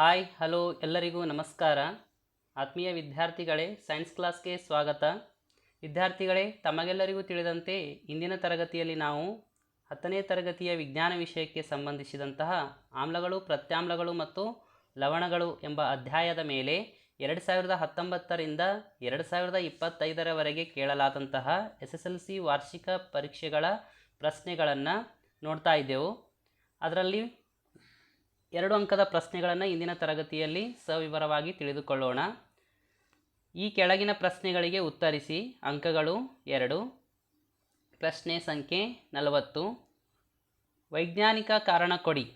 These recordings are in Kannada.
ಹಾಯ್, ಹಲೋ, ಎಲ್ಲರಿಗೂ ನಮಸ್ಕಾರ. ಆತ್ಮೀಯ ವಿದ್ಯಾರ್ಥಿಗಳೇ, ಸೈನ್ಸ್ ಕ್ಲಾಸ್ಗೆ ಸ್ವಾಗತ. ವಿದ್ಯಾರ್ಥಿಗಳೇ, ತಮಗೆಲ್ಲರಿಗೂ ತಿಳಿದಂತೆ ಇಂದಿನ ತರಗತಿಯಲ್ಲಿ ನಾವು ಹತ್ತನೇ ತರಗತಿಯ ವಿಜ್ಞಾನ ವಿಷಯಕ್ಕೆ ಸಂಬಂಧಿಸಿದಂತಹ ಆಮ್ಲಗಳು, ಪ್ರತ್ಯಾಮ್ಲಗಳು ಮತ್ತು ಲವಣಗಳು ಎಂಬ ಅಧ್ಯಾಯದ ಮೇಲೆ ಎರಡು ಸಾವಿರದ ಹತ್ತೊಂಬತ್ತರಿಂದ ಎರಡು ಸಾವಿರದ ಇಪ್ಪತ್ತೈದರವರೆಗೆ ಕೇಳಲಾದಂತಹ ಎಸ್ ಎಸ್ ಎಲ್ ಸಿ ವಾರ್ಷಿಕ ಪರೀಕ್ಷೆಗಳ ಪ್ರಶ್ನೆಗಳನ್ನು ನೋಡ್ತಾ ಇದ್ದೆವು. ಅದರಲ್ಲಿ ಎರಡು ಅಂಕದ ಪ್ರಶ್ನೆಗಳನ್ನು ಇಂದಿನ ತರಗತಿಯಲ್ಲಿ ಸವಿವರವಾಗಿ ತಿಳಿದುಕೊಳ್ಳೋಣ. ಈ ಕೆಳಗಿನ ಪ್ರಶ್ನೆಗಳಿಗೆ ಉತ್ತರಿಸಿ. ಅಂಕಗಳು ಎರಡು, ಪ್ರಶ್ನೆ ಸಂಖ್ಯೆ ನಲವತ್ತು. ವೈಜ್ಞಾನಿಕ ಕಾರಣ ಕೊಡಿ.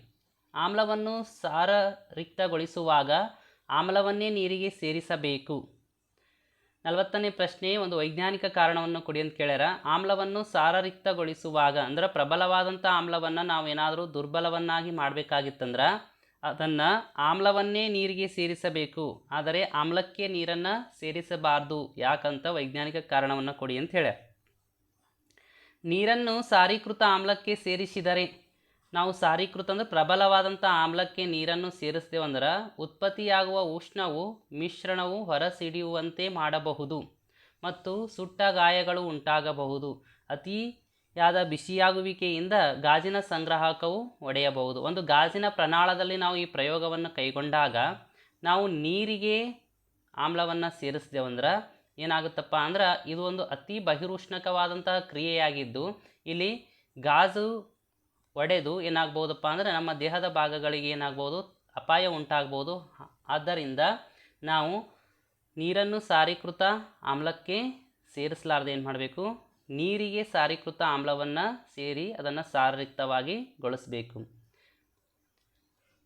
ಆಮ್ಲವನ್ನು ಸಾರರಿಕ್ತಗೊಳಿಸುವಾಗ ಆಮ್ಲವನ್ನೇ ನೀರಿಗೆ ಸೇರಿಸಬೇಕು. ನಲವತ್ತನೇ ಪ್ರಶ್ನೆ, ಒಂದು ವೈಜ್ಞಾನಿಕ ಕಾರಣವನ್ನು ಕೊಡಿ ಅಂತ ಕೇಳ್ಯಾರ. ಆಮ್ಲವನ್ನು ಸಾರರಿಕ್ತಗೊಳಿಸುವಾಗ, ಅಂದ್ರೆ ಪ್ರಬಲವಾದಂಥ ಆಮ್ಲವನ್ನು ನಾವು ಏನಾದರೂ ದುರ್ಬಲವನ್ನಾಗಿ ಮಾಡಬೇಕಾಗಿತ್ತಂದ್ರೆ, ಅದನ್ನು ಆಮ್ಲವನ್ನೇ ನೀರಿಗೆ ಸೇರಿಸಬೇಕು. ಆದರೆ ಆಮ್ಲಕ್ಕೆ ನೀರನ್ನು ಸೇರಿಸಬಾರ್ದು, ಯಾಕಂತ ವೈಜ್ಞಾನಿಕ ಕಾರಣವನ್ನು ಕೊಡಿ ಅಂತ ಹೇಳ್ಯಾರ. ನೀರನ್ನು ಸಾರೀಕೃತ ಆಮ್ಲಕ್ಕೆ ಸೇರಿಸಿದರೆ ನಾವು ಸಾರೀಕೃತ ಅಂದರೆ ಪ್ರಬಲವಾದಂಥ ಆಮ್ಲಕ್ಕೆ ನೀರನ್ನು ಸೇರಿಸ್ತೇವಂದ್ರೆ ಉತ್ಪತ್ತಿಯಾಗುವ ಉಷ್ಣವು, ಮಿಶ್ರಣವು ಹೊರಸಿಡಿಯುವಂತೆ ಮಾಡಬಹುದು ಮತ್ತು ಸುಟ್ಟ ಗಾಯಗಳು ಉಂಟಾಗಬಹುದು. ಅತಿಯಾದ ಬಿಸಿಯಾಗುವಿಕೆಯಿಂದ ಗಾಜಿನ ಸಂಗ್ರಾಹಕವು ಒಡೆಯಬಹುದು. ಒಂದು ಗಾಜಿನ ಪ್ರಣಾಳದಲ್ಲಿ ನಾವು ಈ ಪ್ರಯೋಗವನ್ನು ಕೈಗೊಂಡಾಗ ನಾವು ನೀರಿಗೆ ಆಮ್ಲವನ್ನು ಸೇರಿಸಿದೆವಂದ್ರೆ ಏನಾಗುತ್ತಪ್ಪ ಅಂದ್ರೆ ಇದು ಒಂದು ಅತಿ ಬಹಿರುಷ್ಣಕವಾದಂತಹ ಕ್ರಿಯೆಯಾಗಿದ್ದು, ಇಲ್ಲಿ ಗಾಜು ಒಡೆದು ಏನಾಗ್ಬೋದಪ್ಪ ಅಂದರೆ ನಮ್ಮ ದೇಹದ ಭಾಗಗಳಿಗೆ ಏನಾಗ್ಬೋದು ಅಪಾಯ ಉಂಟಾಗ್ಬೋದು. ಆದ್ದರಿಂದ ನಾವು ನೀರನ್ನು ಸಾರೀಕೃತ ಆಮ್ಲಕ್ಕೆ ಸೇರಿಸಲಾರ್ದೆ ಏನು ಮಾಡಬೇಕು? ನೀರಿಗೆ ಸಾರೀಕೃತ ಆಮ್ಲವನ್ನು ಸೇರಿ ಅದನ್ನು ಸಾರರಿಕ್ತವಾಗಿ ಗೊಳಿಸಬೇಕು.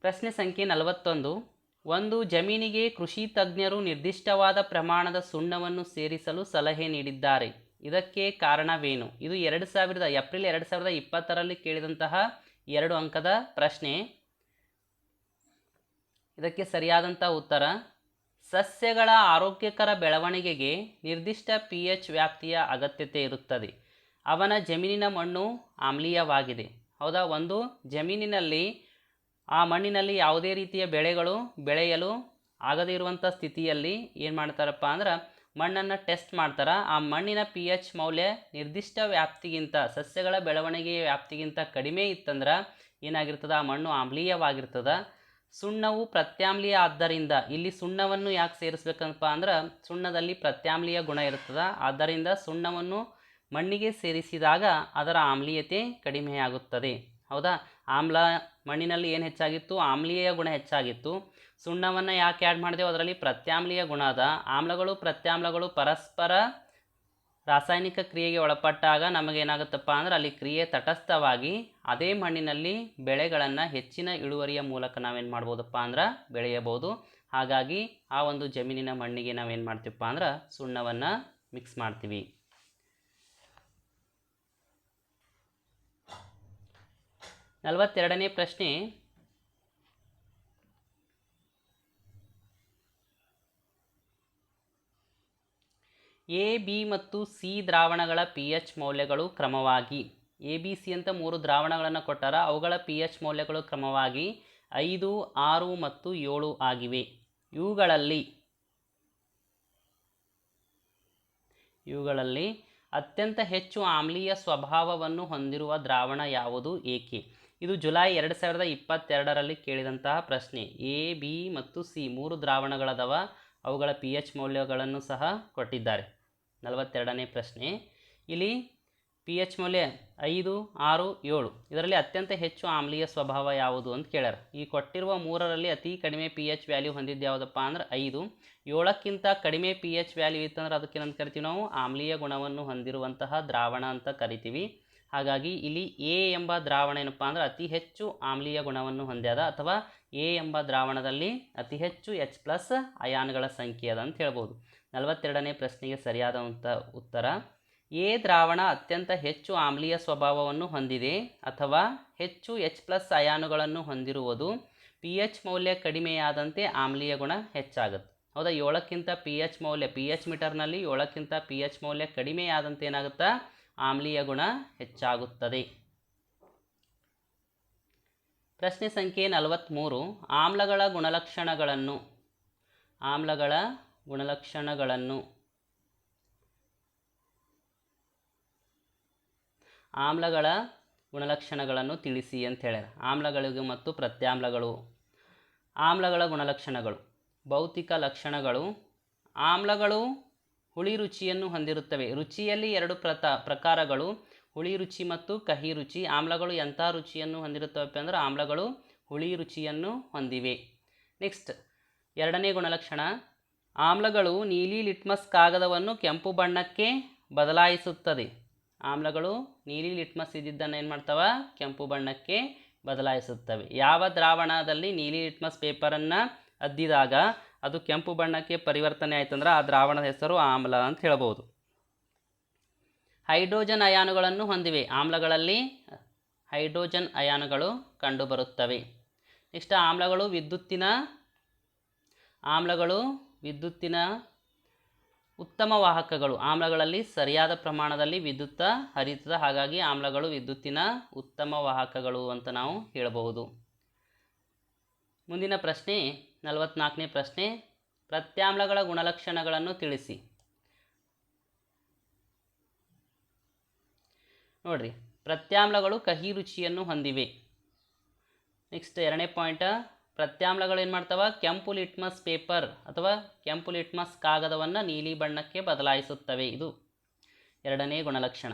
ಪ್ರಶ್ನೆ ಸಂಖ್ಯೆ ನಲವತ್ತೊಂದು. ಒಂದು ಜಮೀನಿಗೆ ಕೃಷಿ ತಜ್ಞರು ನಿರ್ದಿಷ್ಟವಾದ ಪ್ರಮಾಣದ ಸುಣ್ಣವನ್ನು ಸೇರಿಸಲು ಸಲಹೆ ನೀಡಿದ್ದಾರೆ. ಇದಕ್ಕೆ ಕಾರಣವೇನು? ಇದು ಎರಡು ಸಾವಿರದ, ಏಪ್ರಿಲ್ ಎರಡು ಸಾವಿರದ ಇಪ್ಪತ್ತರಲ್ಲಿ ಕೇಳಿದಂತಹ ಎರಡು ಅಂಕದ ಪ್ರಶ್ನೆ. ಇದಕ್ಕೆ ಸರಿಯಾದಂಥ ಉತ್ತರ, ಸಸ್ಯಗಳ ಆರೋಗ್ಯಕರ ಬೆಳವಣಿಗೆಗೆ ನಿರ್ದಿಷ್ಟ ಪಿ ಎಚ್ ವ್ಯಾಪ್ತಿಯ ಅಗತ್ಯತೆ ಇರುತ್ತದೆ. ಅವನ ಜಮೀನಿನ ಮಣ್ಣು ಆಮ್ಲೀಯವಾಗಿದೆ. ಹೌದಾ? ಒಂದು, ಜಮೀನಿನಲ್ಲಿ, ಆ ಮಣ್ಣಿನಲ್ಲಿ ಯಾವುದೇ ರೀತಿಯ ಬೆಳೆಗಳು ಬೆಳೆಯಲು ಆಗದೇ ಇರುವಂಥ ಸ್ಥಿತಿಯಲ್ಲಿ ಏನು ಮಾಡ್ತಾರಪ್ಪ ಅಂದ್ರೆ ಮಣ್ಣನ್ನು ಟೆಸ್ಟ್ ಮಾಡ್ತಾರೆ. ಆ ಮಣ್ಣಿನ ಪಿ ಎಚ್ ಮೌಲ್ಯ ನಿರ್ದಿಷ್ಟ ವ್ಯಾಪ್ತಿಗಿಂತ, ಸಸ್ಯಗಳ ಬೆಳವಣಿಗೆಯ ವ್ಯಾಪ್ತಿಗಿಂತ ಕಡಿಮೆ ಇತ್ತಂದ್ರೆ ಏನಾಗಿರ್ತದೆ? ಆ ಮಣ್ಣು ಆಮ್ಲೀಯವಾಗಿರ್ತದೆ. ಸುಣ್ಣವು ಪ್ರತ್ಯಾಮ್ಲೀಯ ಆದ್ದರಿಂದ ಇಲ್ಲಿ ಸುಣ್ಣವನ್ನು ಯಾಕೆ ಸೇರಿಸ್ಬೇಕಪ್ಪ ಅಂದ್ರೆ, ಸುಣ್ಣದಲ್ಲಿ ಪ್ರತ್ಯಾಮ್ಲೀಯ ಗುಣ ಇರ್ತದೆ. ಆದ್ದರಿಂದ ಸುಣ್ಣವನ್ನು ಮಣ್ಣಿಗೆ ಸೇರಿಸಿದಾಗ ಅದರ ಆಮ್ಲೀಯತೆ ಕಡಿಮೆಯಾಗುತ್ತದೆ. ಹೌದಾ? ಆಮ್ಲ ಮಣ್ಣಿನಲ್ಲಿ ಏನು ಹೆಚ್ಚಾಗಿತ್ತು? ಆಮ್ಲೀಯ ಗುಣ ಹೆಚ್ಚಾಗಿತ್ತು. ಸುಣ್ಣವನ್ನು ಯಾಕೆ ಆ್ಯಡ್ ಮಾಡಿದೆವು? ಅದರಲ್ಲಿ ಪ್ರತ್ಯಾಮ್ಲೀಯ ಗುಣ ಅದ. ಆಮ್ಲಗಳು, ಪ್ರತ್ಯಾಮ್ಲಗಳು ಪರಸ್ಪರ ರಾಸಾಯನಿಕ ಕ್ರಿಯೆಗೆ ಒಳಪಟ್ಟಾಗ ನಮಗೇನಾಗುತ್ತಪ್ಪ ಅಂದ್ರೆ ಅಲ್ಲಿ ಕ್ರಿಯೆ ತಟಸ್ಥವಾಗಿ ಅದೇ ಮಣ್ಣಿನಲ್ಲಿ ಬೆಳೆಗಳನ್ನು ಹೆಚ್ಚಿನ ಇಳುವರಿಯ ಮೂಲಕ ನಾವೇನು ಮಾಡ್ಬೋದಪ್ಪ ಅಂದ್ರೆ ಬೆಳೆಯಬಹುದು ಹಾಗಾಗಿ ಆ ಒಂದು ಜಮೀನಿನ ಮಣ್ಣಿಗೆ ನಾವೇನು ಮಾಡ್ತೀವಪ್ಪ ಅಂದ್ರೆ ಸುಣ್ಣವನ್ನು ಮಿಕ್ಸ್ ಮಾಡ್ತೀವಿ. ನಲವತ್ತೆರಡನೇ ಪ್ರಶ್ನೆ. ಎ, ಬಿ ಮತ್ತು ಸಿ ದ್ರಾವಣಗಳ ಪಿ ಎಚ್ ಮೌಲ್ಯಗಳು ಕ್ರಮವಾಗಿ. ಎ, ಬಿ, ಸಿ ಅಂತ ಮೂರು ದ್ರಾವಣಗಳನ್ನು ಕೊಟ್ಟಾರ, ಅವುಗಳ ಪಿ ಎಚ್ ಮೌಲ್ಯಗಳು ಕ್ರಮವಾಗಿ ಐದು, ಆರು ಮತ್ತು ಏಳು ಆಗಿವೆ. ಇವುಗಳಲ್ಲಿ ಇವುಗಳಲ್ಲಿ ಅತ್ಯಂತ ಹೆಚ್ಚು ಆಮ್ಲೀಯ ಸ್ವಭಾವವನ್ನು ಹೊಂದಿರುವ ದ್ರಾವಣ ಯಾವುದು? ಏಕೆ? ಇದು ಜುಲೈ ಎರಡು ಸಾವಿರದ ಇಪ್ಪತ್ತೆರಡರಲ್ಲಿ ಕೇಳಿದಂತಹ ಪ್ರಶ್ನೆ. ಎ, ಬಿ ಮತ್ತು ಸಿ ಮೂರು ದ್ರಾವಣಗಳದವ, ಅವುಗಳ ಪಿ ಎಚ್ ಮೌಲ್ಯಗಳನ್ನು ಸಹ ಕೊಟ್ಟಿದ್ದಾರೆ. ನಲವತ್ತೆರಡನೇ ಪ್ರಶ್ನೆ. ಇಲ್ಲಿ ಪಿ ಎಚ್ ಮೌಲ್ಯ ಐದು, ಆರು, ಏಳು. ಇದರಲ್ಲಿ ಅತ್ಯಂತ ಹೆಚ್ಚು ಆಮ್ಲೀಯ ಸ್ವಭಾವ ಯಾವುದು ಅಂತ ಕೇಳ್ಯಾರ. ಈ ಕೊಟ್ಟಿರುವ ಮೂರರಲ್ಲಿ ಅತಿ ಕಡಿಮೆ ಪಿ ಎಚ್ ವ್ಯಾಲ್ಯೂ ಹೊಂದಿದ್ದು ಯಾವುದಪ್ಪ ಅಂದ್ರೆ ಐದು. ಏಳಕ್ಕಿಂತ ಕಡಿಮೆ ಪಿ ಎಚ್ ವ್ಯಾಲ್ಯೂ ಇತ್ತಂದ್ರೆ ಅದಕ್ಕೆ ಏನಂತ ಕರಿತೀವಿ ನಾವು? ಆಮ್ಲೀಯ ಗುಣವನ್ನು ಹೊಂದಿರುವಂತಹ ದ್ರಾವಣ ಅಂತ ಕರಿತೀವಿ. ಹಾಗಾಗಿ ಇಲ್ಲಿ ಎ ಎಂಬ ದ್ರಾವಣ ಏನಪ್ಪ ಅಂದ್ರೆ ಅತಿ ಹೆಚ್ಚು ಆಮ್ಲೀಯ ಗುಣವನ್ನು ಹೊಂದ್ಯದ ಅಥವಾ ಎ ಎಂಬ ದ್ರಾವಣದಲ್ಲಿ ಅತಿ ಹೆಚ್ಚು ಎಚ್ ಪ್ಲಸ್ ಅಯಾನ್ಗಳ ಸಂಖ್ಯೆ ಅದ ಅಂತ ಹೇಳ್ಬೋದು. ನಲವತ್ತೆರಡನೇ ಪ್ರಶ್ನೆಗೆ ಸರಿಯಾದಂಥ ಉತ್ತರ. ಎ ದ್ರಾವಣ ಅತ್ಯಂತ ಹೆಚ್ಚು ಆಮ್ಲೀಯ ಸ್ವಭಾವವನ್ನು ಹೊಂದಿದೆ ಅಥವಾ ಹೆಚ್ಚು ಎಚ್ ಪ್ಲಸ್ ಅಯಾನುಗಳನ್ನು ಹೊಂದಿರುವುದು ಪಿ ಎಚ್ ಮೌಲ್ಯ ಕಡಿಮೆಯಾದಂತೆ ಆಮ್ಲೀಯ ಗುಣ ಹೆಚ್ಚಾಗುತ್ತೆ. ಹೌದಾ? ಏಳಕ್ಕಿಂತ ಪಿ ಎಚ್ ಮೌಲ್ಯ, ಪಿ ಎಚ್ ಮೀಟರ್ನಲ್ಲಿ ಏಳಕ್ಕಿಂತ ಪಿ ಎಚ್ ಮೌಲ್ಯ ಕಡಿಮೆಯಾದಂತೆ ಏನಾಗುತ್ತಾ? ಆಮ್ಲೀಯ ಗುಣ ಹೆಚ್ಚಾಗುತ್ತದೆ. ಪ್ರಶ್ನೆ ಸಂಖ್ಯೆ ನಲವತ್ತ್ಮೂರು ಆಮ್ಲಗಳ ಗುಣಲಕ್ಷಣಗಳನ್ನು. ಆಮ್ಲಗಳ ಗುಣಲಕ್ಷಣಗಳನ್ನು. ಆಮ್ಲಗಳ ಗುಣಲಕ್ಷಣಗಳನ್ನು ತಿಳಿಸಿ ಅಂತ ಹೇಳ್ಯಾರ. ಆಮ್ಲಗಳಿಗೆ ಮತ್ತು ಪ್ರತ್ಯಾಮ್ಲಗಳು. ಆಮ್ಲಗಳ ಗುಣಲಕ್ಷಣಗಳು. ಭೌತಿಕ ಲಕ್ಷಣಗಳು. ಆಮ್ಲಗಳು ಹುಳಿ ರುಚಿಯನ್ನು ಹೊಂದಿರುತ್ತವೆ. ರುಚಿಯಲ್ಲಿ ಎರಡು ಪ್ರತ, ಪ್ರಕಾರಗಳು, ಹುಳಿ ರುಚಿ ಮತ್ತು ಕಹಿ ರುಚಿ. ಆಮ್ಲಗಳು ಎಂಥ ರುಚಿಯನ್ನು ಹೊಂದಿರುತ್ತವೆ ಅಂದರೆ ಆಮ್ಲಗಳು ಹುಳಿ ರುಚಿಯನ್ನು ಹೊಂದಿವೆ. ನೆಕ್ಸ್ಟ್, ಎರಡನೇ ಗುಣಲಕ್ಷಣ, ಆಮ್ಲಗಳು ನೀಲಿ ಲಿಟ್ಮಸ್ ಕಾಗದವನ್ನು ಕೆಂಪು ಬಣ್ಣಕ್ಕೆ ಬದಲಾಯಿಸುತ್ತದೆ. ಆಮ್ಲಗಳು ನೀಲಿ ಲಿಟ್ಮಸ್ ಇದ್ದಿದ್ದನ್ನು ಏನು ಮಾಡ್ತವೆ? ಕೆಂಪು ಬಣ್ಣಕ್ಕೆ ಬದಲಾಯಿಸುತ್ತವೆ. ಯಾವ ದ್ರಾವಣದಲ್ಲಿ ನೀಲಿ ಲಿಟ್ಮಸ್ ಪೇಪರನ್ನು ಅದ್ದಿದಾಗ ಅದು ಕೆಂಪು ಬಣ್ಣಕ್ಕೆ ಪರಿವರ್ತನೆ ಆಯ್ತಂದ್ರೆ ಆ ದ್ರಾವಣದ ಹೆಸರು ಆಮ್ಲ ಅಂತ ಹೇಳ್ಬೋದು. ಹೈಡ್ರೋಜನ್ ಅಯಾನುಗಳನ್ನು ಹೊಂದಿವೆ. ಆಮ್ಲಗಳಲ್ಲಿ ಹೈಡ್ರೋಜನ್ ಅಯಾನುಗಳು ಕಂಡುಬರುತ್ತವೆ. ನೆಕ್ಸ್ಟ್ ಆಮ್ಲಗಳು ವಿದ್ಯುತ್ತಿನ ಆಮ್ಲಗಳು ವಿದ್ಯುತ್ತಿನ ಉತ್ತಮ ವಾಹಕಗಳು. ಆಮ್ಲಗಳಲ್ಲಿ ಸರಿಯಾದ ಪ್ರಮಾಣದಲ್ಲಿ ವಿದ್ಯುತ್ತ ಹರಿತದ ಹಾಗಾಗಿ ಆಮ್ಲಗಳು ವಿದ್ಯುತ್ತಿನ ಉತ್ತಮ ವಾಹಕಗಳು ಅಂತ ನಾವು ಹೇಳಬಹುದು ಮುಂದಿನ ಪ್ರಶ್ನೆ ನಲವತ್ನಾಲ್ಕನೇ ಪ್ರಶ್ನೆ, ಪ್ರತ್ಯಾಮ್ಲಗಳ ಗುಣಲಕ್ಷಣಗಳನ್ನು ತಿಳಿಸಿ. ನೋಡ್ರಿ, ಪ್ರತ್ಯಾಮ್ಲಗಳು ಕಹಿ ರುಚಿಯನ್ನು ಹೊಂದಿವೆ. ನೆಕ್ಸ್ಟ್ ಎರಡನೇ ಪಾಯಿಂಟ್ ಪ್ರತ್ಯಾಮ್ಲಗಳು ಏನು ಮಾಡ್ತವ? ಕೆಂಪು ಲಿಟ್ಮಸ್ ಪೇಪರ್ ಅಥವಾ ಕೆಂಪು ಲಿಟ್ಮಸ್ ಕಾಗದವನ್ನು ನೀಲಿ ಬಣ್ಣಕ್ಕೆ ಬದಲಾಯಿಸುತ್ತವೆ. ಇದು ಎರಡನೇ ಗುಣಲಕ್ಷಣ.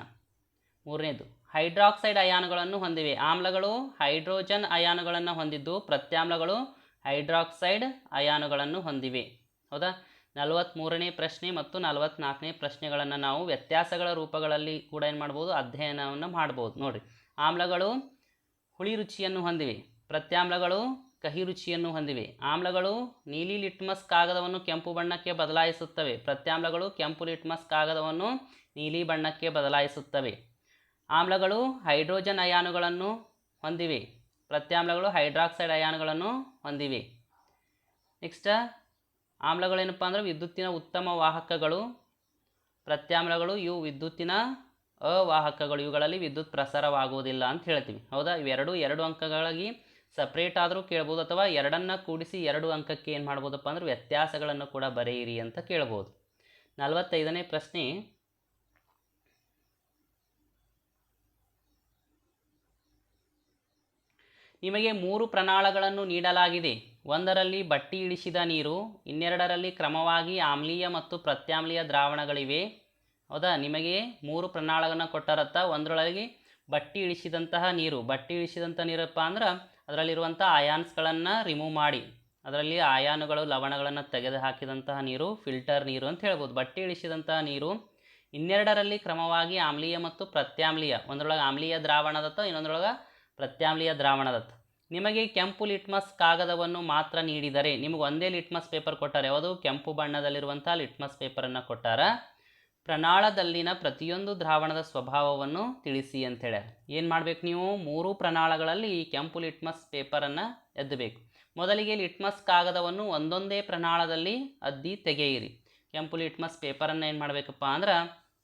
ಮೂರನೇದು, ಹೈಡ್ರಾಕ್ಸೈಡ್ ಅಯಾನುಗಳನ್ನು ಹೊಂದಿವೆ. ಆಮ್ಲಗಳು ಹೈಡ್ರೋಜನ್ ಅಯಾನುಗಳನ್ನು ಹೊಂದಿದ್ದು ಪ್ರತ್ಯಾಮ್ಲಗಳು ಹೈಡ್ರಾಕ್ಸೈಡ್ ಅಯಾನುಗಳನ್ನು ಹೊಂದಿವೆ. ಹೌದಾ? ನಲವತ್ತ್ಮೂರನೇ ಪ್ರಶ್ನೆ ಮತ್ತು ನಲವತ್ತ್ನಾಲ್ಕನೇ ಪ್ರಶ್ನೆಗಳನ್ನು ನಾವು ವ್ಯತ್ಯಾಸಗಳ ರೂಪಗಳಲ್ಲಿ ಕೂಡ ಏನು ಮಾಡ್ಬೋದು? ಅಧ್ಯಯನವನ್ನು ಮಾಡ್ಬೋದು. ನೋಡಿರಿ. ಆಮ್ಲಗಳು ಹುಳಿ ರುಚಿಯನ್ನು ಹೊಂದಿವೆ. ಪ್ರತ್ಯಾಮ್ಲಗಳು ಕಹಿ ರುಚಿಯನ್ನು ಹೊಂದಿವೆ. ಆಮ್ಲಗಳು ನೀಲಿ ಲಿಟ್ಮಸ್ ಕಾಗದವನ್ನು ಕೆಂಪು ಬಣ್ಣಕ್ಕೆ ಬದಲಾಯಿಸುತ್ತವೆ. ಪ್ರತ್ಯಾಮ್ಲಗಳು ಕೆಂಪು ಲಿಟ್ಮಸ್ ಕಾಗದವನ್ನು ನೀಲಿ ಬಣ್ಣಕ್ಕೆ ಬದಲಾಯಿಸುತ್ತವೆ. ಆಮ್ಲಗಳು ಹೈಡ್ರೋಜನ್ ಅಯಾನುಗಳನ್ನು ಹೊಂದಿವೆ. ಪ್ರತ್ಯಾಮ್ಲಗಳು ಹೈಡ್ರಾಕ್ಸೈಡ್ ಅಯಾನ್ಗಳನ್ನು ಹೊಂದಿವೆ. ನೆಕ್ಸ್ಟ್ ಆಮ್ಲಗಳೇನಪ್ಪ ಅಂದರೆ ವಿದ್ಯುತ್ತಿನ ಉತ್ತಮ ವಾಹಕಗಳು. ಪ್ರತ್ಯಾಮ್ಲಗಳು ಇವು ವಿದ್ಯುತ್ತಿನ ಅವಾಹಕಗಳು. ಇವುಗಳಲ್ಲಿ ವಿದ್ಯುತ್ ಪ್ರಸಾರವಾಗುವುದಿಲ್ಲ ಅಂತ ಹೇಳ್ತೀವಿ. ಹೌದಾ? ಇವೆರಡು ಎರಡು ಅಂಕಗಳಾಗಿ ಸಪ್ರೇಟ್ ಆದರೂ ಕೇಳ್ಬೋದು ಅಥವಾ ಎರಡನ್ನು ಕೂಡಿಸಿ ಎರಡು ಅಂಕಕ್ಕೆ ಏನು ಮಾಡ್ಬೋದಪ್ಪ ಅಂದ್ರೆ ವ್ಯತ್ಯಾಸಗಳನ್ನು ಕೂಡ ಬರೆಯಿರಿ ಅಂತ ಕೇಳ್ಬೋದು. ನಲವತ್ತೈದನೇ ಪ್ರಶ್ನೆ ನಿಮಗೆ ಮೂರು ಪ್ರಣಾಳಗಳನ್ನು ನೀಡಲಾಗಿದೆ. ಒಂದರಲ್ಲಿ ಬಟ್ಟಿ ಇಳಿಸಿದ ನೀರು, ಇನ್ನೆರಡರಲ್ಲಿ ಕ್ರಮವಾಗಿ ಆಮ್ಲೀಯ ಮತ್ತು ಪ್ರತ್ಯಾಮ್ಲೀಯ ದ್ರಾವಣಗಳಿವೆ. ಹೌದಾ? ನಿಮಗೆ ಮೂರು ಪ್ರಣಾಳಗಳನ್ನು ಕೊಟ್ಟರತ್ತ ಒಂದರೊಳಗೆ ಬಟ್ಟಿ ಇಳಿಸಿದಂತಹ ನೀರು. ಬಟ್ಟಿ ಇಳಿಸಿದಂಥ ನೀರಪ್ಪ ಅಂದ್ರೆ ಅದರಲ್ಲಿರುವಂಥ ಅಯಾನ್ಸ್ಗಳನ್ನು ರಿಮೂವ್ ಮಾಡಿ, ಅದರಲ್ಲಿ ಆಯಾನುಗಳು ಲವಣಗಳನ್ನು ತೆಗೆದು ಹಾಕಿದಂತಹ ನೀರು ಫಿಲ್ಟರ್ ನೀರು ಅಂತ ಹೇಳ್ಬೋದು. ಬಟ್ಟಿ ಇಳಿಸಿದಂತಹ ನೀರು, ಇನ್ನೆರಡರಲ್ಲಿ ಕ್ರಮವಾಗಿ ಆಮ್ಲೀಯ ಮತ್ತು ಪ್ರತ್ಯಾಮ್ಲೀಯ, ಒಂದರೊಳಗೆ ಆಮ್ಲೀಯ ದ್ರಾವಣದತ್ತ ಇನ್ನೊಂದರೊಳಗೆ ಪ್ರತ್ಯಾಮ್ಲೀಯ ದ್ರಾವಣದತ್ತು ನಿಮಗೆ ಕೆಂಪು ಲಿಟ್ಮಸ್ ಕಾಗದವನ್ನು ಮಾತ್ರ ನೀಡಿದರೆ ನಿಮಗೆ ಒಂದೇ ಲಿಟ್ಮಸ್ ಪೇಪರ್ ಕೊಟ್ಟಾರೆ ಯಾವುದು? ಕೆಂಪು ಬಣ್ಣದಲ್ಲಿರುವಂಥ ಲಿಟ್ಮಸ್ ಪೇಪರನ್ನು ಕೊಟ್ಟಾರ. ಪ್ರಣಾಳದಲ್ಲಿನ ಪ್ರತಿಯೊಂದು ದ್ರಾವಣದ ಸ್ವಭಾವವನ್ನು ತಿಳಿಸಿ ಅಂತ ಹೇಳ್ಯಾರ ಏನು ಮಾಡಬೇಕು ನೀವು? ಮೂರು ಪ್ರಣಾಳಗಳಲ್ಲಿ ಈ ಕೆಂಪು ಲಿಟ್ಮಸ್ ಪೇಪರನ್ನು ಎದ್ದಬೇಕು. ಮೊದಲಿಗೆ ಲಿಟ್ಮಸ್ ಕಾಗದವನ್ನು ಒಂದೊಂದೇ ಪ್ರಣಾಳದಲ್ಲಿ ಅದ್ದಿ ತೆಗೆಯಿರಿ. ಕೆಂಪು ಲಿಟ್ಮಸ್ ಪೇಪರನ್ನು ಏನು ಮಾಡಬೇಕಪ್ಪ ಅಂದ್ರೆ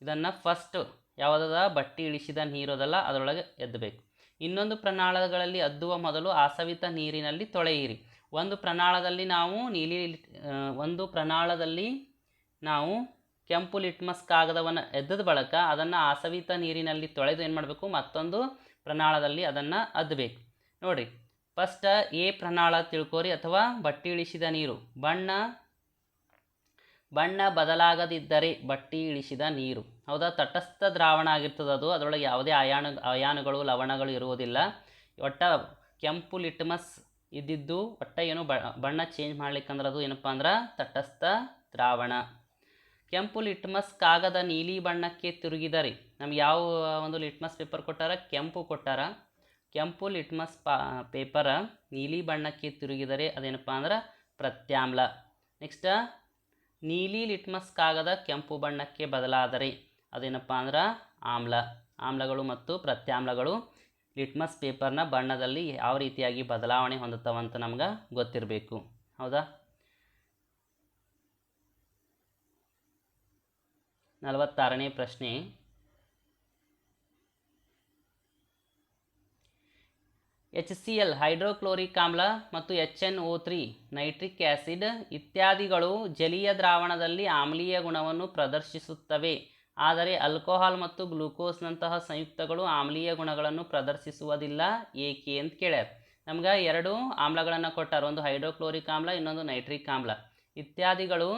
ಇದನ್ನು ಫಸ್ಟ್ ಯಾವುದದ? ಬಟ್ಟಿ ಇಳಿಸಿದ ನೀರೋದಲ್ಲ, ಅದರೊಳಗೆ ಎದ್ದಬೇಕು. ಇನ್ನೊಂದು ಪ್ರನಾಳಗಳಲ್ಲಿ ಅದ್ದುವ ಮೊದಲು ಆಸವಿತ ನೀರಿನಲ್ಲಿ ತೊಳೆಯಿರಿ. ಒಂದು ಪ್ರನಾಳದಲ್ಲಿ ನಾವು ನೀಲಿ ಒಂದು ಪ್ರನಾಳದಲ್ಲಿ ನಾವು ಕೆಂಪು ಲಿಟ್ಮಸ್ ಕಾಗದವನ್ನು ಎದ್ದದ ಬಳಕ ಅದನ್ನು ಆಸವಿತ ನೀರಿನಲ್ಲಿ ತೊಳೆದು ಏನು ಮಾಡಬೇಕು? ಮತ್ತೊಂದು ಪ್ರನಾಳದಲ್ಲಿ ಅದನ್ನು ಅದ್ದಬೇಕು ನೋಡಿರಿ, ಫಸ್ಟ್ ಎ ಪ್ರಣಾಳ ತಿಳ್ಕೋರಿ ಅಥವಾ ಬಟ್ಟಿ ಇಳಿಸಿದ ನೀರು. ಬಣ್ಣ ಬಣ್ಣ ಬದಲಾಗದಿದ್ದರೆ ಬಟ್ಟಿ ಇಳಿಸಿದ ನೀರು. ಹೌದಾ? ತಟಸ್ಥ ದ್ರಾವಣ ಆಗಿರ್ತದೆ ಅದು. ಅದರೊಳಗೆ ಯಾವುದೇ ಅಯಾಣ ಅಯಾನುಗಳು, ಲವಣಗಳು ಇರುವುದಿಲ್ಲ. ಒಟ್ಟ ಕೆಂಪು ಲಿಟ್ಮಸ್ ಇದ್ದಿದ್ದು ಒಟ್ಟ ಏನು ಬಣ್ಣ ಚೇಂಜ್ ಮಾಡ್ಲಿಕ್ಕಂದ್ರೆ ಅದು ಏನಪ್ಪ ಅಂದ್ರೆ ತಟಸ್ಥ ದ್ರಾವಣ. ಕೆಂಪು ಲಿಟ್ಮಸ್ ಕಾಗದ ನೀಲಿ ಬಣ್ಣಕ್ಕೆ ತಿರುಗಿದರೆ, ನಮ್ಗೆ ಯಾವ ಒಂದು ಲಿಟ್ಮಸ್ ಪೇಪರ್ ಕೊಟ್ಟಾರ? ಕೆಂಪು ಕೊಟ್ಟಾರ. ಕೆಂಪು ಲಿಟ್ಮಸ್ ಪಾ, ಪೇಪರ ನೀಲಿ ಬಣ್ಣಕ್ಕೆ ತಿರುಗಿದರೆ ಅದೇನಪ್ಪ ಅಂದ್ರೆ ಪ್ರತ್ಯಾಮ್ಲ. ನೆಕ್ಸ್ಟ್ ನೀಲಿ ಲಿಟ್ಮಸ್ ಕಾಗದ ಕೆಂಪು ಬಣ್ಣಕ್ಕೆ ಬದಲಾದರೆ ಅದೇನಪ್ಪ ಅಂದ್ರೆ ಆಮ್ಲ. ಆಮ್ಲಗಳು ಮತ್ತು ಪ್ರತ್ಯಾಮ್ಲಗಳು ಲಿಟ್ಮಸ್ ಪೇಪರ್ನ ಬಣ್ಣದಲ್ಲಿ ಯಾವ ರೀತಿಯಾಗಿ ಬದಲಾವಣೆ ಹೊಂದುತ್ತವಂತ ನಮ್ಗೆ ಗೊತ್ತಿರಬೇಕು. ಹೌದಾ? ನಲವತ್ತಾರನೇ ಪ್ರಶ್ನೆ. ಎಚ್ ಸಿ ಎಲ್ ಹೈಡ್ರೋಕ್ಲೋರಿಕ್ ಆಮ್ಲ ಮತ್ತು H N O three nitric acid ಇತ್ಯಾದಿಗಳು ಜಲೀಯ ದ್ರಾವಣದಲ್ಲಿ ಆಮ್ಲೀಯ ಗುಣವನ್ನು ಪ್ರದರ್ಶಿಸುತ್ತವೆ. ಆದರೆ ಆಲ್ಕೋಹಾಲ್ ಮತ್ತು ಗ್ಲೂಕೋಸ್ನಂತಹ ಸಂಯುಕ್ತಗಳು ಆಮ್ಲೀಯ ಗುಣಗಳನ್ನು ಪ್ರದರ್ಶಿಸುವುದಿಲ್ಲ. ಏಕೆ ಅಂತ ಕೇಳ್ಯಾರ. ನಮ್ಗೆ ಎರಡು ಆಮ್ಲಗಳನ್ನು ಕೊಟ್ಟಾರ. ಒಂದು ಹೈಡ್ರೋಕ್ಲೋರಿಕ್ ಆಮ್ಲ ಇನ್ನೊಂದು ನೈಟ್ರಿಕ್ ಆಮ್ಲ ಇತ್ಯಾದಿಗಳು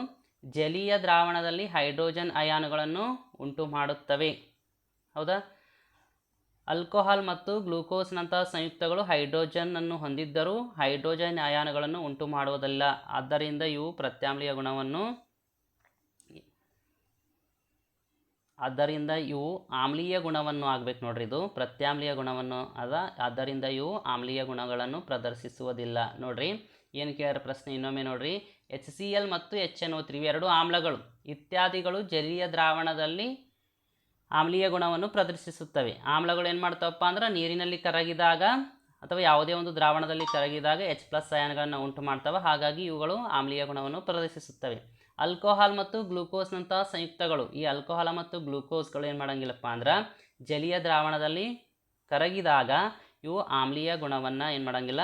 ಜಲೀಯ ದ್ರಾವಣದಲ್ಲಿ ಹೈಡ್ರೋಜನ್ ಅಯಾನುಗಳನ್ನು ಉಂಟು ಮಾಡುತ್ತವೆ ಹೌದಾ? ಆಲ್ಕೋಹಾಲ್ ಮತ್ತು ಗ್ಲೂಕೋಸ್ನಂತಹ ಸಂಯುಕ್ತಗಳು ಹೈಡ್ರೋಜನ್ ಅನ್ನು ಹೊಂದಿದ್ದರೂ ಹೈಡ್ರೋಜನ್ ಅಯಾನುಗಳನ್ನು ಉಂಟು ಮಾಡುವುದಿಲ್ಲ ಆದ್ದರಿಂದ ಇವು ಪ್ರತ್ಯಾಮ್ಲೀಯ ಗುಣವನ್ನು ಆದ್ದರಿಂದ ಇವು ಆಮ್ಲೀಯ ಗುಣವನ್ನು ಆಗ್ಬೇಕು ನೋಡ್ರಿ ಇದು. ಪ್ರತ್ಯಾಮ್ಲೀಯ ಗುಣವನ್ನು ಅದ. ಆದ್ದರಿಂದ ಇವು ಆಮ್ಲೀಯ ಗುಣಗಳನ್ನು ಪ್ರದರ್ಶಿಸುವುದಿಲ್ಲ ನೋಡ್ರಿ. ಏನು ಕೇಳ್ಯಾರ ಪ್ರಶ್ನೆ ಇನ್ನೊಮ್ಮೆ ನೋಡ್ರಿ. ಎಚ್ ಸಿ ಎಲ್ ಮತ್ತು ಎಚ್ ಎನ್ ಓ ತ್ರೀ ಎರಡು ಆಮ್ಲಗಳು ಇತ್ಯಾದಿಗಳು ಜಲೀಯ ದ್ರಾವಣದಲ್ಲಿ ಆಮ್ಲೀಯ ಗುಣವನ್ನು ಪ್ರದರ್ಶಿಸುತ್ತವೆ. ಆಮ್ಲಗಳು ಏನು ಮಾಡ್ತಾವಪ್ಪ ಅಂದ್ರೆ ನೀರಿನಲ್ಲಿ ಕರಗಿದಾಗ ಅಥವಾ ಯಾವುದೇ ಒಂದು ದ್ರಾವಣದಲ್ಲಿ ಕರಗಿದಾಗ ಎಚ್ ಪ್ಲಸ್ ಅಯಾನ್ಗಳನ್ನು ಉಂಟು ಮಾಡ್ತವೆ. ಹಾಗಾಗಿ ಇವುಗಳು ಆಮ್ಲೀಯ ಗುಣವನ್ನು ಪ್ರದರ್ಶಿಸುತ್ತವೆ. ಆಲ್ಕೋಹಾಲ್ ಮತ್ತು ಗ್ಲೂಕೋಸ್ನಂತಹ ಸಂಯುಕ್ತಗಳು. ಈ ಆಲ್ಕೋಹಾಲ್ ಮತ್ತು ಗ್ಲೂಕೋಸ್ಗಳು ಏನು ಮಾಡೋಂಗಿಲ್ಲಪ್ಪ ಅಂದ್ರೆ ಜಲೀಯ ದ್ರಾವಣದಲ್ಲಿ ಕರಗಿದಾಗ ಇವು ಆಮ್ಲೀಯ ಗುಣವನ್ನು ಏನು ಮಾಡೋಂಗಿಲ್ಲ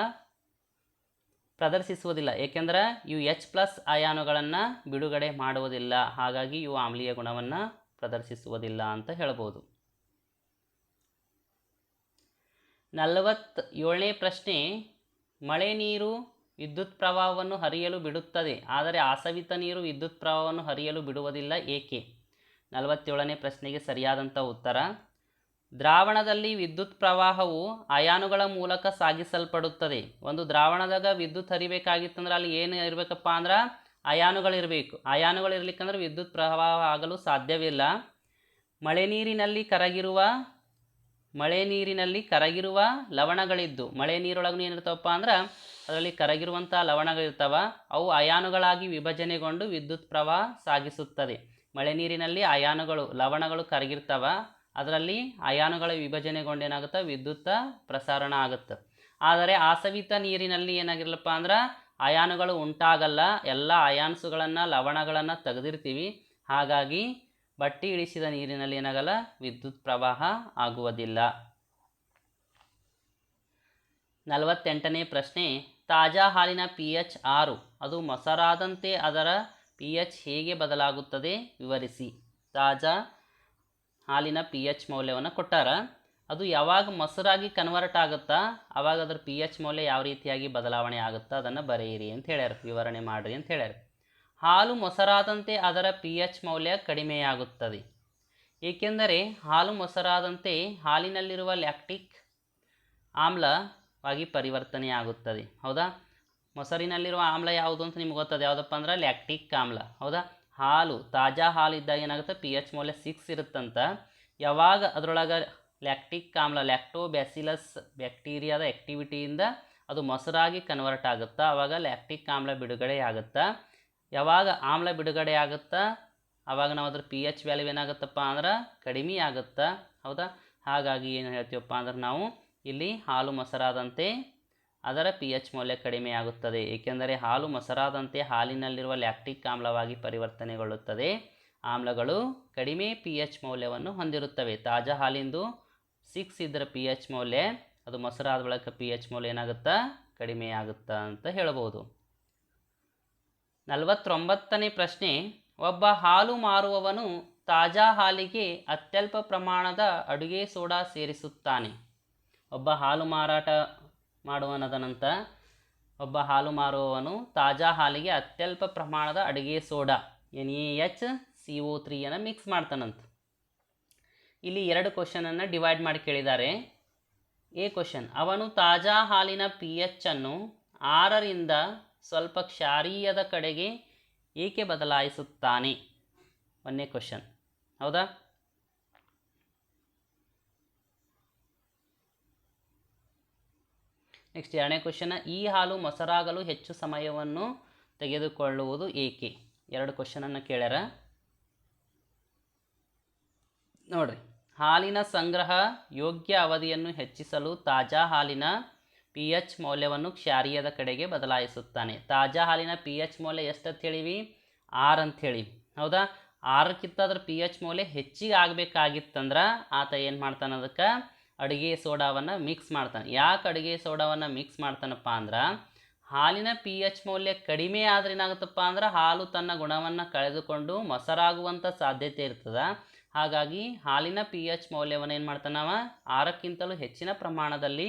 ಪ್ರದರ್ಶಿಸುವುದಿಲ್ಲ. ಏಕೆಂದರೆ ಇವು ಎಚ್ ಪ್ಲಸ್ ಅಯಾನುಗಳನ್ನು ಬಿಡುಗಡೆ ಮಾಡುವುದಿಲ್ಲ. ಹಾಗಾಗಿ ಇವು ಆಮ್ಲೀಯ ಗುಣವನ್ನು ಪ್ರದರ್ಶಿಸುವುದಿಲ್ಲ ಅಂತ ಹೇಳ್ಬೋದು ನಲವತ್ತೇಳನೇ ಪ್ರಶ್ನೆ, ಮಳೆ ನೀರು ವಿದ್ಯುತ್ ಪ್ರವಾಹವನ್ನು ಹರಿಯಲು ಬಿಡುತ್ತದೆ, ಆದರೆ ಆಸವಿತ ನೀರು ವಿದ್ಯುತ್ ಪ್ರವಾಹವನ್ನು ಹರಿಯಲು ಬಿಡುವುದಿಲ್ಲ, ಏಕೆ? ನಲವತ್ತೇಳನೇ ಪ್ರಶ್ನೆಗೆ ಸರಿಯಾದಂಥ ಉತ್ತರ, ದ್ರಾವಣದಲ್ಲಿ ವಿದ್ಯುತ್ ಪ್ರವಾಹವು ಅಯಾನುಗಳ ಮೂಲಕ ಸಾಗಿಸಲ್ಪಡುತ್ತದೆ. ಒಂದು ದ್ರಾವಣದಾಗ ವಿದ್ಯುತ್ ಹರಿಬೇಕಾಗಿತ್ತಂದ್ರೆ ಅಲ್ಲಿ ಏನು ಇರಬೇಕಪ್ಪ ಅಂದ್ರೆ ಅಯಾನುಗಳಿರಬೇಕು. ಅಯಾನುಗಳಿರ್ಲಿಕ್ಕಂದ್ರೆ ವಿದ್ಯುತ್ ಪ್ರವಾಹ ಆಗಲು ಸಾಧ್ಯವಿಲ್ಲ. ಮಳೆ ನೀರಿನಲ್ಲಿ ಕರಗಿರುವ, ಮಳೆ ನೀರಿನಲ್ಲಿ ಕರಗಿರುವ ಲವಣಗಳಿದ್ದು, ಮಳೆ ನೀರೊಳಗೂ ಏನಿರ್ತಾವಪ್ಪ ಅಂದ್ರೆ ಅದರಲ್ಲಿ ಕರಗಿರುವಂಥ ಲವಣಗಳಿರ್ತಾವ. ಅವು ಅಯಾನುಗಳಾಗಿ ವಿಭಜನೆಗೊಂಡು ವಿದ್ಯುತ್ ಪ್ರವಾಹ ಸಾಗಿಸುತ್ತದೆ. ಮಳೆ ನೀರಿನಲ್ಲಿ ಅಯಾನುಗಳು, ಲವಣಗಳು ಕರಗಿರ್ತಾವ. ಅದರಲ್ಲಿ ಅಯಾನುಗಳ ವಿಭಜನೆಗೊಂಡು ಏನಾಗುತ್ತೆ? ವಿದ್ಯುತ್ ಪ್ರಸಾರಣ ಆಗುತ್ತೆ. ಆದರೆ ಆಸವಿತ ನೀರಿನಲ್ಲಿ ಏನಾಗಿರಲಪ್ಪ ಅಂದ್ರೆ ಅಯಾನುಗಳು ಉಂಟಾಗಲ್ಲ, ಎಲ್ಲ ಅಯಾನ್ಸುಗಳನ್ನು, ಲವಣಗಳನ್ನು ತೆಗೆದಿರ್ತೀವಿ. ಹಾಗಾಗಿ ಬಟ್ಟಿ ಇಳಿಸಿದ ನೀರಿನಲ್ಲಿ ಏನಾಗಲ್ಲ ವಿದ್ಯುತ್ ಪ್ರವಾಹ ಆಗುವುದಿಲ್ಲ. ನಲವತ್ತೆಂಟನೇ ಪ್ರಶ್ನೆ, ತಾಜಾ ಹಾಲಿನ ಪಿ ಎಚ್ ಆರು, ಅದು ಮೊಸರಾದಂತೆ ಅದರ ಪಿ ಎಚ್ ಹೇಗೆ ಬದಲಾಗುತ್ತದೆ? ವಿವರಿಸಿ. ತಾಜಾ ಹಾಲಿನ ಪಿ ಎಚ್ ಮೌಲ್ಯವನ್ನು ಕೊಟ್ಟಾರ? ಅದು ಯಾವಾಗ ಮೊಸರಾಗಿ ಕನ್ವರ್ಟ್ ಆಗುತ್ತಾ ಆವಾಗ ಅದರ ಪಿ ಎಚ್ ಮೌಲ್ಯ ಯಾವ ರೀತಿಯಾಗಿ ಬದಲಾವಣೆ ಆಗುತ್ತಾ ಅದನ್ನು ಬರೆಯಿರಿ ಅಂತ ಹೇಳ್ಯಾರ, ವಿವರಣೆ ಮಾಡಿರಿ ಅಂತ ಹೇಳ್ಯಾರ. ಹಾಲು ಮೊಸರಾದಂತೆ ಅದರ ಪಿ ಎಚ್ ಮೌಲ್ಯ ಕಡಿಮೆಯಾಗುತ್ತದೆ. ಏಕೆಂದರೆ ಹಾಲು ಮೊಸರಾದಂತೆ ಹಾಲಿನಲ್ಲಿರುವ ಲ್ಯಾಕ್ಟಿಕ್ ಆಮ್ಲವಾಗಿ ಪರಿವರ್ತನೆ ಆಗುತ್ತದೆ ಹೌದಾ? ಮೊಸರಿನಲ್ಲಿರುವ ಆಮ್ಲ ಯಾವುದು ಅಂತ ನಿಮ್ಗೆ ಗೊತ್ತದೆ? ಯಾವುದಪ್ಪ ಅಂದ್ರೆ ಲ್ಯಾಕ್ಟಿಕ್ ಆಮ್ಲ. ಹೌದಾ? ಹಾಲು, ತಾಜಾ ಹಾಲು ಇದ್ದಾಗ ಏನಾಗುತ್ತೆ? ಪಿ ಎಚ್ ಮೌಲ್ಯ ಸಿಕ್ಸ್ ಇರುತ್ತಂತ. ಯಾವಾಗ ಅದರೊಳಗೆ ಲ್ಯಾಕ್ಟಿಕ್ ಆಮ್ಲ ಲ್ಯಾಕ್ಟೋಬ್ಯಾಸಿಲಸ್ ಬ್ಯಾಕ್ಟೀರಿಯಾದ ಆ್ಯಕ್ಟಿವಿಟಿಯಿಂದ ಅದು ಮೊಸರಾಗಿ ಕನ್ವರ್ಟ್ ಆಗುತ್ತಾ? ಆವಾಗ ಲ್ಯಾಕ್ಟಿಕ್ ಆಮ್ಲ ಬಿಡುಗಡೆ ಆಗುತ್ತಾ? ಯಾವಾಗ ಆಮ್ಲ ಬಿಡುಗಡೆ ಆಗುತ್ತಾ? ಆವಾಗ ನಾವು ಅದ್ರ ಪಿ ಎಚ್ ವ್ಯಾಲ್ಯೂ ಏನಾಗುತ್ತಪ್ಪ ಅಂದ್ರೆ ಕಡಿಮೆ ಆಗುತ್ತಾ? ಹೌದಾ? ಹಾಗಾಗಿ ಏನು ಹೇಳ್ತೀವಪ್ಪ ಅಂದ್ರೆ ನಾವು ಇಲ್ಲಿ ಹಾಲು ಮೊಸರಾದಂತೆ ಅದರ ಪಿ ಎಚ್ ಮೌಲ್ಯ ಕಡಿಮೆ ಆಗುತ್ತದೆ. ಏಕೆಂದರೆ ಹಾಲು ಮೊಸರಾದಂತೆ ಹಾಲಿನಲ್ಲಿರುವ ಲ್ಯಾಕ್ಟಿಕ್ ಆಮ್ಲವಾಗಿ ಪರಿವರ್ತನೆಗೊಳ್ಳುತ್ತದೆ. ಆಮ್ಲಗಳು ಕಡಿಮೆ ಪಿ ಎಚ್ ಮೌಲ್ಯವನ್ನು ಹೊಂದಿರುತ್ತವೆ. ತಾಜಾ ಹಾಲಿಂದು ಸಿಕ್ಸ್ ಇದರ ಪಿ ಎಚ್ ಮೌಲ್ಯ, ಅದು ಮೊಸರಾದ ಬಳಿಕ ಪಿ ಎಚ್ ಮೌಲ್ಯ ಏನಾಗುತ್ತಾ? ಕಡಿಮೆ ಆಗುತ್ತಾ ಅಂತ ಹೇಳ್ಬೋದು. ನಲವತ್ತೊಂಬತ್ತನೇ ಪ್ರಶ್ನೆ, ಒಬ್ಬ ಹಾಲು ಮಾರುವವನು ತಾಜಾ ಹಾಲಿಗೆ ಅತ್ಯಲ್ಪ ಪ್ರಮಾಣದ ಅಡುಗೆ ಸೋಡಾ ಸೇರಿಸುತ್ತಾನೆ. ಒಬ್ಬ ಹಾಲು ಮಾರಾಟ ಮಾಡುವನದ ನಂತರ, ಒಬ್ಬ ಹಾಲು ಮಾರುವವನು ತಾಜಾ ಹಾಲಿಗೆ ಅತ್ಯಲ್ಪ ಪ್ರಮಾಣದ ಅಡುಗೆ soda N A H C O ತ್ರೀಯನ್ನು mix ಮಾಡ್ತಾನಂತ. ಇಲ್ಲಿ ಎರಡು ಕ್ವಶನನ್ನು ಡಿವೈಡ್ ಮಾಡಿ ಕೇಳಿದ್ದಾರೆ. ಎ ಕ್ವಶನ್ ಅವನು ತಾಜಾ ಹಾಲಿನ ಪಿ ಎಚ್ ಅನ್ನು ಆರರಿಂದ ಸ್ವಲ್ಪ ಕ್ಷಾರೀಯದ ಕಡೆಗೆ ಏಕೆ ಬದಲಾಯಿಸುತ್ತಾನೆ? ಒಂದನೇ ಕ್ವಶನ್ ಹೌದಾ? ನೆಕ್ಸ್ಟ್ ಎರಡನೇ ಕ್ವಶನ್ ಈ ಹಾಲು ಮೊಸರಾಗಲು ಹೆಚ್ಚು ಸಮಯವನ್ನು ತೆಗೆದುಕೊಳ್ಳುವುದು ಏಕೆ? ಎರಡು ಕ್ವಶನನ್ನು ಕೇಳ್ಯಾರ. ನೋಡ್ರಿ. ಹಾಲಿನ ಸಂಗ್ರಹ ಯೋಗ್ಯ ಅವಧಿಯನ್ನು ಹೆಚ್ಚಿಸಲು ತಾಜಾ ಹಾಲಿನ ಪಿ ಎಚ್ ಮೌಲ್ಯವನ್ನು ಕ್ಷಾರೀಯದ ಕಡೆಗೆ ಬದಲಾಯಿಸುತ್ತಾನೆ. ತಾಜಾ ಹಾಲಿನ ಪಿ ಎಚ್ ಮೌಲ್ಯ ಎಷ್ಟು ಅಂತ ಹೇಳಿವಿ ಆರು ಅಂತ ಹೇಳಿ ಹೌದಾ? ಆರಕ್ಕಿಂತ ಅದ್ರ ಪಿ ಎಚ್ ಮೌಲ್ಯ ಹೆಚ್ಚಿಗೆ ಆಗಬೇಕಾಗಿತ್ತಂದ್ರೆ ಆತ ಏನು ಮಾಡ್ತಾನೆ ಅದಕ್ಕೆ? ಅಡುಗೆ ಸೋಡಾವನ್ನು ಮಿಕ್ಸ್ ಮಾಡ್ತಾನೆ. ಯಾಕೆ ಅಡುಗೆ ಸೋಡಾವನ್ನು ಮಿಕ್ಸ್ ಮಾಡ್ತಾನಪ್ಪ ಅಂದ್ರೆ ಹಾಲಿನ ಪಿ ಎಚ್ ಮೌಲ್ಯ ಕಡಿಮೆ ಆದ್ರೆ ಏನಾಗುತ್ತಪ್ಪ ಅಂದ್ರೆ ಹಾಲು ತನ್ನ ಗುಣವನ್ನು ಕಳೆದುಕೊಂಡು ಮೊಸರಾಗುವಂಥ ಸಾಧ್ಯತೆ ಇರ್ತದೆ. ಹಾಗಾಗಿ ಹಾಲಿನ ಪಿ ಎಚ್ ಮೌಲ್ಯವನ್ನು ಏನು ಮಾಡ್ತಾನವ ಆರಕ್ಕಿಂತಲೂ ಹೆಚ್ಚಿನ ಪ್ರಮಾಣದಲ್ಲಿ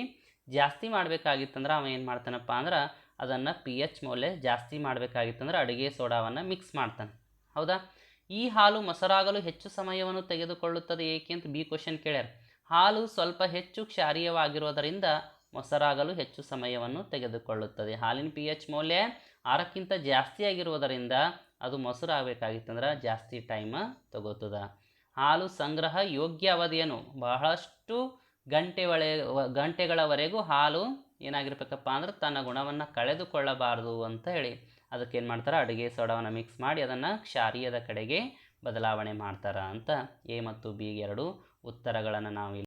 ಜಾಸ್ತಿ ಮಾಡಬೇಕಾಗಿತ್ತಂದ್ರೆ ಅವ ಏನು ಮಾಡ್ತಾನಪ್ಪ ಅಂದ್ರೆ ಅದನ್ನು ಪಿ ಎಚ್ ಮೌಲ್ಯ ಜಾಸ್ತಿ ಮಾಡಬೇಕಾಗಿತ್ತಂದ್ರೆ ಅಡುಗೆ ಸೋಡಾವನ್ನು ಮಿಕ್ಸ್ ಮಾಡ್ತಾನೆ. ಹೌದಾ? ಈ ಹಾಲು ಮೊಸರಾಗಲು ಹೆಚ್ಚು ಸಮಯವನ್ನು ತೆಗೆದುಕೊಳ್ಳುತ್ತದೆ ಏಕೆ ಅಂತ ಬಿ ಕ್ವಶನ್ ಕೇಳ್ಯಾರ. ಹಾಲು ಸ್ವಲ್ಪ ಹೆಚ್ಚು ಕ್ಷಾರೀಯವಾಗಿರೋದರಿಂದ ಮೊಸರಾಗಲು ಹೆಚ್ಚು ಸಮಯವನ್ನು ತೆಗೆದುಕೊಳ್ಳುತ್ತದೆ. ಹಾಲಿನ ಪಿ ಎಚ್ ಮೌಲ್ಯ ಆರಕ್ಕಿಂತ ಜಾಸ್ತಿ ಆಗಿರುವುದರಿಂದ ಅದು ಮೊಸರು ಆಗಬೇಕಾಗಿತ್ತಂದ್ರೆ ಜಾಸ್ತಿ ಟೈಮ್ ತಗೋತದ. ಹಾಲು ಸಂಗ್ರಹ ಯೋಗ್ಯ ಅವಧಿಯನ್ನು ಬಹಳಷ್ಟು ಗಂಟೆ ಒಳೆ, ಗಂಟೆಗಳವರೆಗೂ ಹಾಲು ಏನಾಗಿರ್ಬೇಕಪ್ಪ ಅಂದ್ರೆ ತನ್ನ ಗುಣವನ್ನು ಕಳೆದುಕೊಳ್ಳಬಾರದು ಅಂತ ಹೇಳಿ. ಅದಕ್ಕೆ ಏನು ಮಾಡ್ತಾರೆ? ಅಡುಗೆ ಸೋಡವನ್ನು ಮಿಕ್ಸ್ ಮಾಡಿ ಅದನ್ನು ಕ್ಷಾರೀಯದ ಕಡೆಗೆ ಬದಲಾವಣೆ ಮಾಡ್ತಾರೆ ಅಂತ ಎ ಮತ್ತು ಬಿ ಎರಡು ಉತ್ತರಗಳನ್ನು ನಾವು